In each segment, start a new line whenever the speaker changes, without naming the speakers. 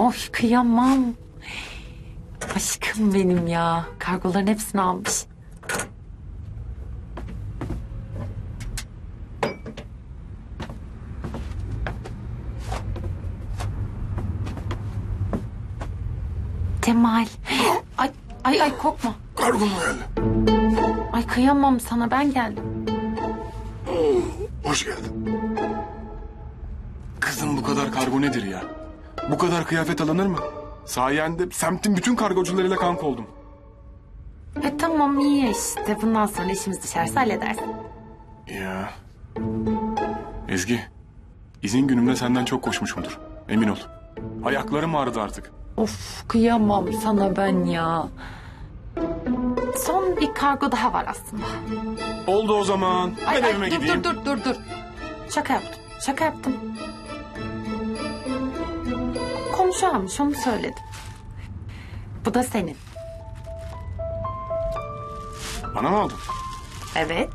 Oy kıyamam. Aşkım benim ya. Kargoların hepsini almış. Cemal. Ay, ay, ay korkma.
Kargo mu geldi?
Ay kıyamam sana ben geldim.
Hoş geldin. Kızım bu kadar kargo nedir ya? Bu kadar kıyafet alınır mı? Sayende semtin bütün kargocularıyla kanka oldum.
E tamam iyi işte. Bundan sonra işimiz düşerse halledersin.
Ya. Ezgi, izin günümde senden çok koşmuşumdur. Emin ol. Ayaklarım ağrıdı artık.
Of kıyamam sana ben ya. Son bir kargo daha var aslında.
Oldu o zaman.
Ay,
ben
ay,
evime
dur,
gideyim.
Dur dur dur dur. Şaka yaptım. Şaka yaptım. Almış onu söyledim. Bu da senin.
Bana mı aldın?
Evet.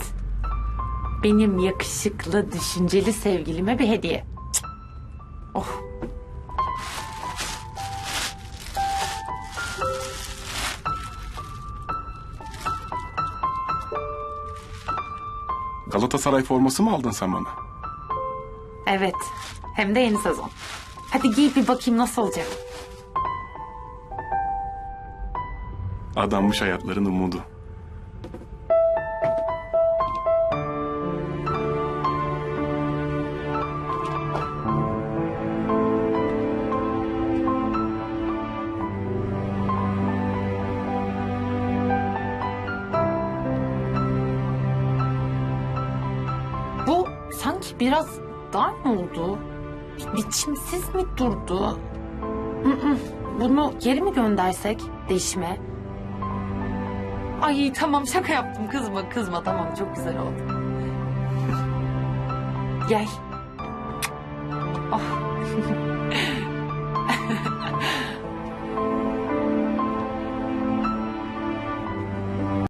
Benim yakışıklı, düşünceli sevgilime bir hediye. Cık. Oh.
Galatasaray forması mı aldın sen bana?
Evet. Hem de yeni sezon. Hadi giy bir bakayım nasıl olacak.
Adanmış hayatların umudu.
Bu sanki biraz dar mı oldu? Bi- Biçimsiz mi durdu? Bunu geri mi göndersek değişime? Ay tamam şaka yaptım kızma kızma tamam çok güzel oldu. Gel.